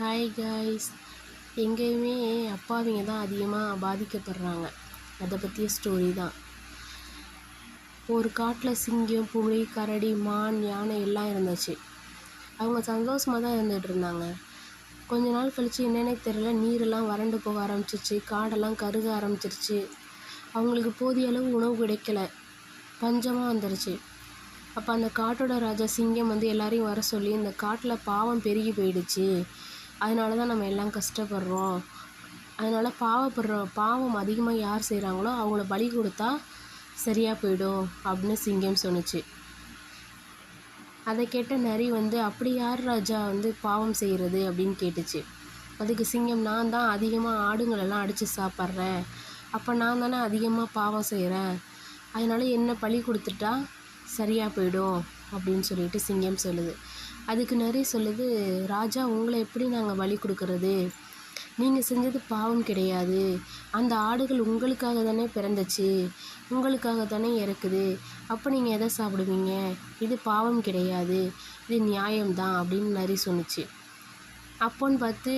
Hi guys எங்கேயுமே அப்பாவிங்க தான் அதிகமாக பாதிக்கப்படுறாங்க. அதை பற்றிய ஸ்டோரி தான். ஒரு காட்டில் சிங்கம் புலி கரடி மான் யானை எல்லாம் இருந்துச்சு. அவங்க சந்தோஷமாக தான் இருந்துகிட்டு இருந்தாங்க. கொஞ்ச நாள் கழித்து என்னென்னே தெரியல. நீரெல்லாம் வறண்டு போக ஆரம்பிச்சிருச்சு. காடெல்லாம் கருக ஆரம்பிச்சிருச்சு. அவங்களுக்கு போதிய அளவு உணவு கிடைக்கல. பஞ்சமாக வந்துருச்சு. அப்போ அந்த காட்டோட ராஜா சிங்கம் வந்து எல்லாரையும் வர சொல்லி இந்த காட்டில் பாவம் பெருகி போயிடுச்சு. அதனால தான் நம்ம எல்லாம் கஷ்டப்படுறோம். அதனால் பாவப்படுற பாவம் அதிகமாக யார் செய்கிறாங்களோ அவங்கள பலி கொடுத்தா சரியாக போயிடும் அப்படின்னு சிங்கம் சொன்னுச்சு. அதை கேட்ட நரி வந்து அப்படி யார் ராஜா வந்து பாவம் செய்கிறது அப்படின்னு கேட்டுச்சு. அதுக்கு சிங்கம் நான் தான் அதிகமாக ஆடுங்களெல்லாம் அடித்து சாப்பிட்றேன். அப்போ நான் தானே அதிகமாக பாவம் செய்கிறேன் அதனால் என்ன பழி கொடுத்துட்டா சரியாக போயிடும் அப்படின்னு சொல்லிட்டு சிங்கம் சொல்லுது. அதுக்கு நரி சொல்லுது ராஜா உங்களை எப்படி நாங்கள் வழி கொடுக்கறது? நீங்கள் செஞ்சது பாவம் கிடையாது. அந்த ஆடுகள் உங்களுக்காக தானே பிறந்துச்சு உங்களுக்காக தானே இறக்குது. அப்போ நீங்கள் எதை சாப்பிடுவீங்க? இது பாவம் கிடையாது இது நியாயம்தான் அப்படின்னு நரி சொன்னுச்சு. அப்போன்னு பார்த்து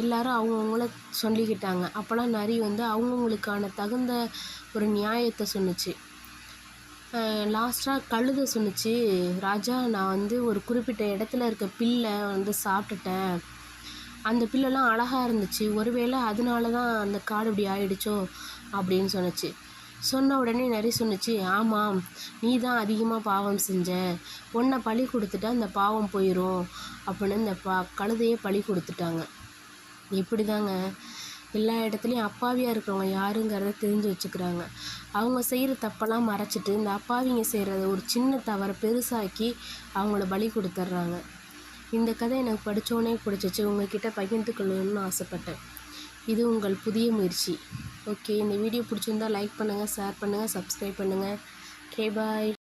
எல்லாரும் அவங்கவுங்கள சொல்லிக்கிட்டாங்க. அப்போல்லாம் நரி வந்து அவங்கவுங்களுக்கான தகுந்த ஒரு நியாயத்தை சொன்னுச்சு. லாஸ்ட்டாக கழுதை சொன்னுச்சு. ராஜா நான் வந்து ஒரு குறிப்பிட்ட இடத்துல இருக்க பில்லை வந்து சாப்பிட்டுட்டேன். அந்த பில்லெல்லாம் அழகாக இருந்துச்சு. ஒருவேளை அதனால தான் அந்த காடு இப்படி ஆயிடுச்சோ அப்படின்னு சொன்னுச்சு. சொன்ன உடனே நரி சொன்னுச்சு ஆமாம் நீ தான் அதிகமாக பாவம் செஞ்ச. உன்னை பழி கொடுத்துட்டா அந்த பாவம் போயிடும் அப்படின்னு இந்த பா கழுதையே பழி கொடுத்துட்டாங்க. இப்படி தாங்க எல்லா இடத்துலையும் அப்பாவியாக இருக்கிறவங்க யாருங்கிறத தெரிஞ்சு வச்சுக்கிறாங்க. அவங்க செய்கிற தப்பெல்லாம் மறைச்சிட்டு இந்த அப்பாவிங்க செய்கிறத ஒரு சின்ன தவறை பெருசாக்கி அவங்கள பலி கொடுத்துட்றாங்க. இந்த கதை எனக்கு படித்தோன்னே பிடிச்சிச்சு. உங்ககிட்ட பகிர்ந்து கொள்ளணும்னு ஆசைப்பட்டேன். இது உங்கள் புதிய முயற்சி. ஓகே இந்த வீடியோ பிடிச்சிருந்தா லைக் பண்ணுங்கள் ஷேர் பண்ணுங்கள் சப்ஸ்கிரைப் பண்ணுங்கள் ஓகே பாய்.